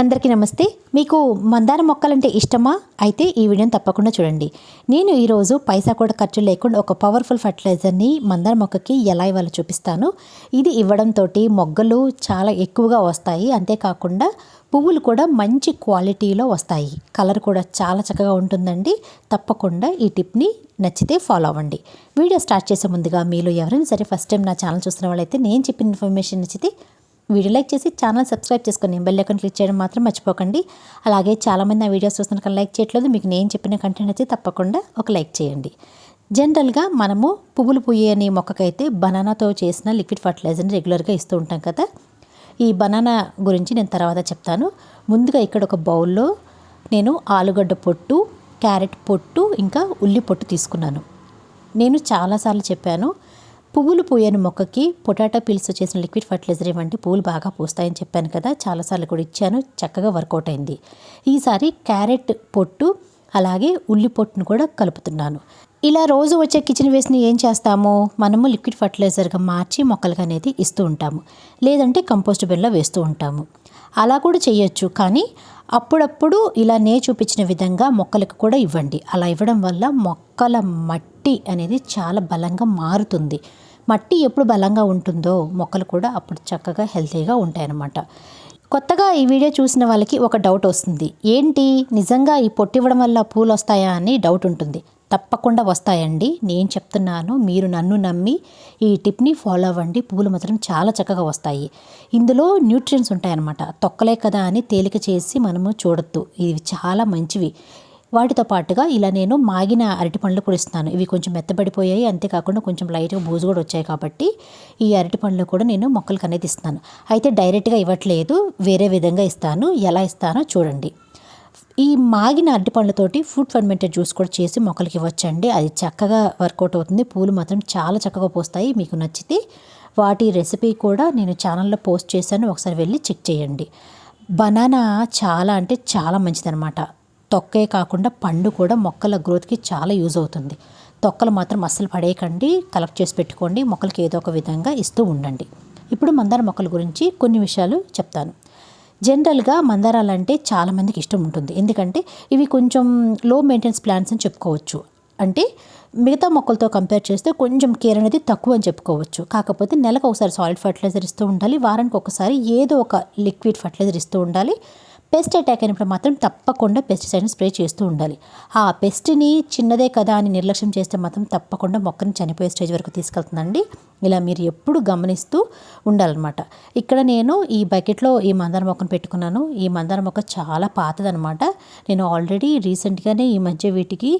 అందరికీ నమస్తే. మీకు మందార మొక్కలంటే ఇష్టమా? అయితే ఈ వీడియోని తప్పకుండా చూడండి. నేను ఈరోజు పైసా కూడా ఖర్చు లేకుండా ఒక పవర్ఫుల్ ఫర్టిలైజర్ని మందార మొక్కకి ఎలా ఇవ్వాలో చూపిస్తాను. ఇది ఇవ్వడంతో మొగ్గలు చాలా ఎక్కువగా వస్తాయి. అంతేకాకుండా పువ్వులు కూడా మంచి క్వాలిటీలో వస్తాయి. కలర్ కూడా చాలా చక్కగా ఉంటుందండి. తప్పకుండా ఈ టిప్ని నచ్చితే ఫాలో అవ్వండి. వీడియో స్టార్ట్ చేసే ముందుగా మీలో ఎవరైనా సరే ఫస్ట్ టైం నా ఛానల్ చూస్తున్న వాళ్ళైతే నేను చెప్పిన ఇన్ఫర్మేషన్ నచ్చితే వీడియో లైక్ చేసి ఛానల్ సబ్స్క్రైబ్ చేసుకొని బెల్ ఐకాన్ క్లిక్ చేయడం మాత్రం మర్చిపోకండి. అలాగే చాలామంది నా వీడియోస్ చూస్తున్న కానీ లైక్ చేయట్లేదు. మీకు నేను చెప్పిన కంటెంట్ అయితే తప్పకుండా ఒక లైక్ చేయండి. జనరల్గా మనము పువ్వులు పూయని మొక్కకైతే బనానాతో చేసిన లిక్విడ్ ఫర్టిలైజర్ని రెగ్యులర్గా ఇస్తూ ఉంటాం కదా. ఈ బనానా గురించి నేను తర్వాత చెప్తాను. ముందుగా ఇక్కడ ఒక బౌల్లో నేను ఆలుగడ్డ పొట్టు క్యారెట్ పొట్టు ఇంకా ఉల్లి పొట్టు తీసుకున్నాను. నేను చాలాసార్లు చెప్పాను పువ్వులు పూయని మొక్కకి పొటాటో పీల్స్ చేసిన లిక్విడ్ ఫర్టిలైజర్ ఇవ్వండి పువ్వులు బాగా పూస్తాయని చెప్పాను కదా చాలాసార్లు కూడా ఇచ్చాను చక్కగా వర్కౌట్ అయింది. ఈసారి క్యారెట్ పొట్టు అలాగే ఉల్లి పొట్టును కూడా కలుపుతున్నాను. ఇలా రోజు వచ్చే కిచెన్ వేస్ట్ని ఏం చేస్తాము? మనము లిక్విడ్ ఫర్టిలైజర్గా మార్చి మొక్కలకు అనేది ఇస్తూ ఉంటాము. లేదంటే కంపోస్ట్ బిన్లో వేస్తూ ఉంటాము. అలా కూడా చేయొచ్చు. కానీ అప్పుడప్పుడు ఇలా నే చూపించిన విధంగా మొక్కలకు కూడా ఇవ్వండి. అలా ఇవ్వడం వల్ల మొక్కల మట్టి అనేది చాలా బలంగా మారుతుంది. మట్టి ఎప్పుడు బలంగా ఉంటుందో మొక్కలు కూడా అప్పుడు చక్కగా హెల్తీగా ఉంటాయన్నమాట. కొత్తగా ఈ వీడియో చూసిన వాళ్ళకి ఒక డౌట్ వస్తుంది. ఏంటి? నిజంగా ఈ పొట్టివ్వడం వల్ల పూలు వస్తాయా అని డౌట్ ఉంటుంది. తప్పకుండా వస్తాయండి. నేను చెప్తున్నాను మీరు నన్ను నమ్మి ఈ టిప్ని ఫాలో అవ్వండి. పువ్వులు మాత్రం చాలా చక్కగా వస్తాయి. ఇందులో న్యూట్రియన్స్ ఉంటాయన్నమాట. తొక్కలే కదా అని తేలిక చేసి మనము చూడొద్దు. ఇవి చాలా మంచివి. వాటితో పాటుగా ఇలా నేను మాగిన అరటి పండ్లు కూడా ఇస్తున్నాను. ఇవి కొంచెం మెత్తబడిపోయాయి. అంతేకాకుండా కొంచెం లైట్గా బూజు కూడా వచ్చాయి కాబట్టి ఈ అరటి పండ్లు కూడా నేను మొక్కలకు అనేది ఇస్తున్నాను. అయితే డైరెక్ట్గా ఇవ్వట్లేదు. వేరే విధంగా ఇస్తాను. ఎలా ఇస్తానో చూడండి. ఈ మాగిన అరటిపండ్లతోటి ఫుడ్ ఫర్మెంటెడ్ జ్యూస్ కూడా చేసి మొక్కలకి ఇవ్వచ్చండి. అది చక్కగా వర్కౌట్ అవుతుంది. పూలు మాత్రం చాలా చక్కగా పోస్తాయి. మీకు నచ్చితే వాటి రెసిపీ కూడా నేను ఛానల్లో పోస్ట్ చేశాను. ఒకసారి వెళ్ళి చెక్ చేయండి. బనానా చాలా అంటే చాలా మంచిదనమాట తొక్కే కాకుండా పండు కూడా మొక్కల గ్రోత్కి చాలా యూజ్ అవుతుంది. తొక్కలు మాత్రం అస్సలు పడేయకండి. కలెక్ట్ చేసి పెట్టుకోండి. మొక్కలకి ఏదో ఒక విధంగా ఇస్తూ ఉండండి. ఇప్పుడు మందార మొక్కల గురించి కొన్ని విషయాలు చెప్తాను. జనరల్గా మందారాలు అంటే చాలామందికి ఇష్టం ఉంటుంది. ఎందుకంటే ఇవి కొంచెం లో మెయింటెనెన్స్ ప్లాంట్స్ అని చెప్పుకోవచ్చు. అంటే మిగతా మొక్కలతో కంపేర్ చేస్తే కొంచెం కేర్ అనేది తక్కువ అని చెప్పుకోవచ్చు. కాకపోతే నెలకు ఒకసారి సాలిడ్ ఫర్టిలైజర్ ఇస్తూ ఉండాలి వారానికి ఒకసారి ఏదో ఒక లిక్విడ్ ఫర్టిలైజర్ ఇస్తూ ఉండాలి. పెస్ట్ అటాక్ అయినప్పుడు మాత్రం తప్పకుండా పెస్టిసైడ్ని స్ప్రే చేస్తూ ఉండాలి. ఆ పెస్ట్ని చిన్నదే కదా అని నిర్లక్ష్యం చేస్తే మాత్రం తప్పకుండా మొక్కని చనిపోయే స్టేజ్ వరకు తీసుకెళ్తుందండి. ఇలా మీరు ఎప్పుడు గమనిస్తూ ఉండాలన్నమాట. ఇక్కడ నేను ఈ బకెట్లో ఈ మందార మొక్కను పెట్టుకున్నాను. ఈ మందార మొక్క చాలా పాతదనమాట నేను ఆల్రెడీ రీసెంట్గానే ఈ మధ్య వీటికి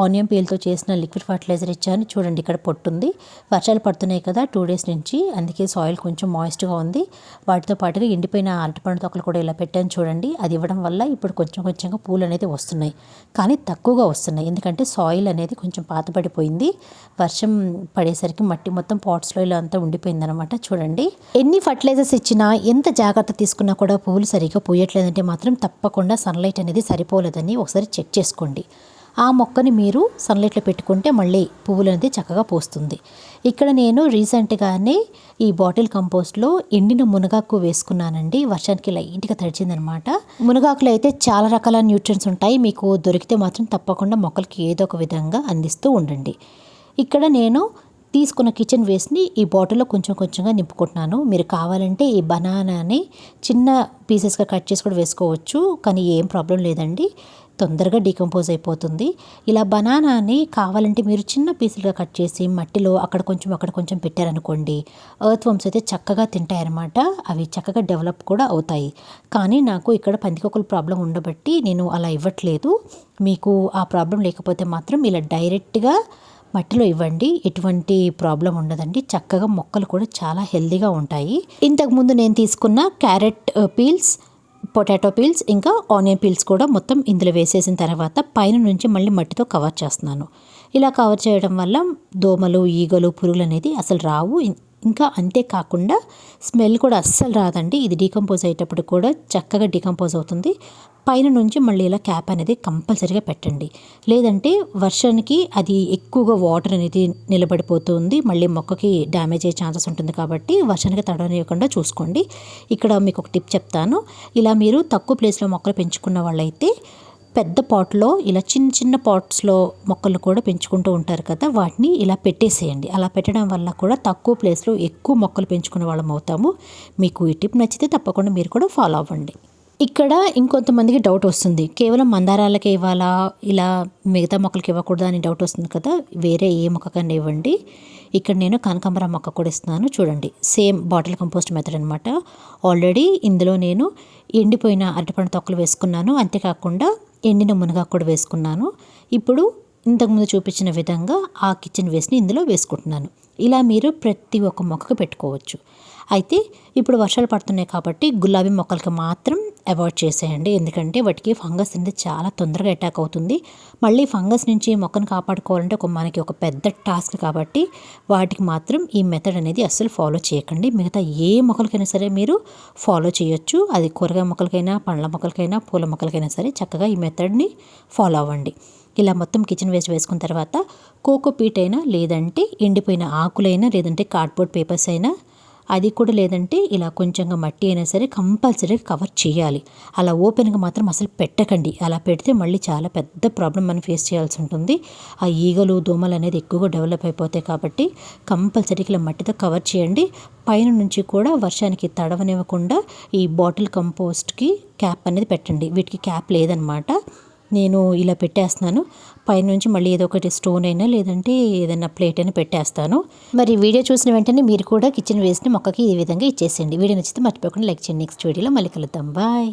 ఆనియన్ పీల్తో చేసిన లిక్విడ్ ఫర్టిలైజర్ ఇచ్చాను. చూడండి ఇక్కడ పొట్టుంది. వర్షాలు పడుతున్నాయి కదా టూ డేస్ నుంచి. అందుకే సాయిల్ కొంచెం మాయిస్ట్గా ఉంది. వాటితో పాటుగా ఎండిపోయిన అరటిపండు తొక్కలు కూడా ఇలా పెట్టాను చూడండి. అది ఇవ్వడం వల్ల ఇప్పుడు కొంచెం కొంచెంగా పూలు అనేది వస్తున్నాయి. కానీ తక్కువగా వస్తున్నాయి. ఎందుకంటే సాయిల్ అనేది కొంచెం పాతపడిపోయింది వర్షం పడేసరికి మట్టి మొత్తం పాట్స్లో ఇలా అంతా ఉండిపోయింది అనమాట చూడండి. ఎన్ని ఫర్టిలైజర్స్ ఇచ్చినా ఎంత జాగ్రత్త తీసుకున్నా కూడా పువ్వులు సరిగ్గా పూయట్లేదంటే మాత్రం తప్పకుండా సన్లైట్ అనేది సరిపోలేదని ఒకసారి చెక్ చేసుకోండి. ఆ మొక్కని మీరు సన్లైట్లో పెట్టుకుంటే మళ్ళీ పువ్వులు అనేది చక్కగా పోస్తుంది. ఇక్కడ నేను రీసెంట్గానే ఈ బాటిల్ కంపోస్ట్లో ఎండిన మునగాకు వేసుకున్నానండి. వర్షానికి లైట్గా తడిచిందనమాట. మునగాకులో అయితే చాలా రకాల న్యూట్రియన్స్ ఉంటాయి. మీకు దొరికితే మాత్రం తప్పకుండా మొక్కలకి ఏదో ఒక విధంగా అందిస్తూ ఉండండి. ఇక్కడ నేను తీసుకున్న కిచెన్ వేస్ట్ని ఈ బాటిల్లో కొంచెం కొంచెంగా నింపుకుంటున్నాను. మీరు కావాలంటే ఈ బనానాని చిన్న పీసెస్గా కట్ చేసి కూడా వేసుకోవచ్చు. కానీ ఏం ప్రాబ్లం లేదండి. తొందరగా డీకంపోజ్ అయిపోతుంది. ఇలా బనానాని కావాలంటే మీరు చిన్న పీసులుగా కట్ చేసి మట్టిలో అక్కడ కొంచెం అక్కడ కొంచెం పెట్టారనుకోండి ఎర్త్ వమ్స్ అయితే చక్కగా తింటాయన్నమాట. అవి చక్కగా డెవలప్ కూడా అవుతాయి. కానీ నాకు ఇక్కడ పందికొక్కల ప్రాబ్లం ఉండబట్టి నేను అలా ఇవ్వట్లేదు. మీకు ఆ ప్రాబ్లం లేకపోతే మాత్రం ఇలా డైరెక్ట్గా మట్టిలో ఇవ్వండి. ఎటువంటి ప్రాబ్లం ఉండదండి. చక్కగా మొక్కలు కూడా చాలా హెల్దీగా ఉంటాయి. ఇంతకుముందు నేను తీసుకున్న క్యారెట్ పీల్స్ పొటాటో పీల్స్ ఇంకా ఆనియన్ పీల్స్ కూడా మొత్తం ఇందులో వేసేసిన తర్వాత పైన నుంచి మళ్ళీ మట్టితో కవర్ చేస్తున్నాను. ఇలా కవర్ చేయడం వల్ల దోమలు ఈగలు పురుగులు అనేది అసలు రావు. ఇంకా అంతేకాకుండా స్మెల్ కూడా అస్సలు రాదండి. ఇది డీకంపోజ్ అయ్యేటప్పుడు కూడా చక్కగా డీకంపోజ్ అవుతుంది. పైన నుంచి మళ్ళీ ఇలా క్యాప్ అనేది కంపల్సరీగా పెట్టండి. లేదంటే వర్షానికి అది ఎక్కువగా వాటర్ అనేది నిలబడిపోతుంది. మళ్ళీ మొక్కకి డ్యామేజ్ అయ్యే ఛాన్సెస్ ఉంటుంది కాబట్టి వర్షానికి తడవనివ్వకుండా చూసుకోండి. ఇక్కడ మీకు ఒక టిప్ చెప్తాను. ఇలా మీరు తక్కువ ప్లేస్లో మొక్కలు పెంచుకున్న వాళ్ళైతే పెద్ద పాట్లో ఇలా చిన్న చిన్న పాట్స్లో మొక్కలు కూడా పెంచుకుంటూ ఉంటారు కదా వాటిని ఇలా పెట్టేసేయండి. అలా పెట్టడం వల్ల కూడా తక్కువ ప్లేస్లో ఎక్కువ మొక్కలు పెంచుకునే వాళ్ళం అవుతాము. మీకు ఈ టిప్ నచ్చితే తప్పకుండా మీరు కూడా ఫాలో అవ్వండి. ఇక్కడ ఇంకొంతమందికి డౌట్ వస్తుంది. కేవలం మందారాలకే ఇవ్వాలా? ఇలా మిగతా మొక్కలకి ఇవ్వకూడదా అని డౌట్ వస్తుంది కదా వేరే ఏ మొక్కకన్నా ఇవ్వండి. ఇక్కడ నేను కనకాంబరం మొక్క కూడా ఇస్తున్నాను చూడండి. సేమ్ బాటిల్ కంపోస్ట్ మెథడ్ అనమాట ఆల్రెడీ ఇందులో నేను ఎండిపోయిన అరటిపండు తొక్కలు వేసుకున్నాను. అంతేకాకుండా ఎండిన మునగాకు కూడా వేసుకున్నాను. ఇప్పుడు ఇంతకుముందు చూపించిన విధంగా ఆ కిచెన్ వేస్ట్ని ఇందులో వేసుకుంటున్నాను. ఇలా మీరు ప్రతి ఒక్క మొక్కకు పెట్టుకోవచ్చు. అయితే ఇప్పుడు వర్షాలు పడుతున్నాయి కాబట్టి గులాబీ మొక్కలకి మాత్రం అవాయిడ్ చేసేయండి. ఎందుకంటే వాటికి ఫంగస్ అనేది చాలా తొందరగా అటాక్ అవుతుంది. మళ్ళీ ఫంగస్ నుంచి మొక్కను కాపాడుకోవాలంటే ఒక మనకి ఒక పెద్ద టాస్క్ కాబట్టి వాటికి మాత్రం ఈ మెథడ్ అనేది అస్సలు ఫాలో చేయకండి. మిగతా ఏ మొక్కలకైనా సరే మీరు ఫాలో చేయొచ్చు. అది కూరగాయ మొక్కలకైనా పండ్ల మొక్కలకైనా పూల మొక్కలకైనా సరే చక్కగా ఈ మెథడ్ని ఫాలో అవ్వండి. ఇలా మొత్తం కిచెన్ వేస్ట్ వేసుకున్న తర్వాత కోకో పీట్ అయినా లేదంటే ఎండిపోయిన ఆకులైనా లేదంటే కార్డ్బోర్డ్ పేపర్స్ అయినా అది కూడా లేదంటే ఇలా కొంచెంగా మట్టి అయినా సరే కంపల్సరీగా కవర్ చేయాలి. అలా ఓపెన్గా మాత్రం అసలు పెట్టకండి. అలా పెడితే మళ్ళీ చాలా పెద్ద ప్రాబ్లం మనం ఫేస్ చేయాల్సి ఉంటుంది. ఆ ఈగలు దోమలు అనేది ఎక్కువగా డెవలప్ అయిపోతాయి కాబట్టి కంపల్సరీ ఇలా మట్టితో కవర్ చేయండి. పైన నుంచి కూడా వర్షానికి తడవనివ్వకుండా ఈ బాటిల్ కంపోస్ట్కి క్యాప్ అనేది పెట్టండి. వీటికి క్యాప్ లేదనమాట. నేను ఇలా పెట్టేస్తున్నాను. పైనుంచి మళ్ళీ ఏదో ఒకటి స్టోన్ అయినా లేదంటే ఏదైనా ప్లేట్ అయినా పెట్టేస్తాను. మరి వీడియో చూసిన వెంటనే మీరు కూడా కిచెన్ వేస్ట్ని మొక్కకి ఈ విధంగా ఇచ్చేసేయండి. వీడియో నచ్చితే మర్చిపోకుండా లైక్ చేయండి. నెక్స్ట్ వీడియోలో మళ్ళీ కలుద్దాం. బాయ్.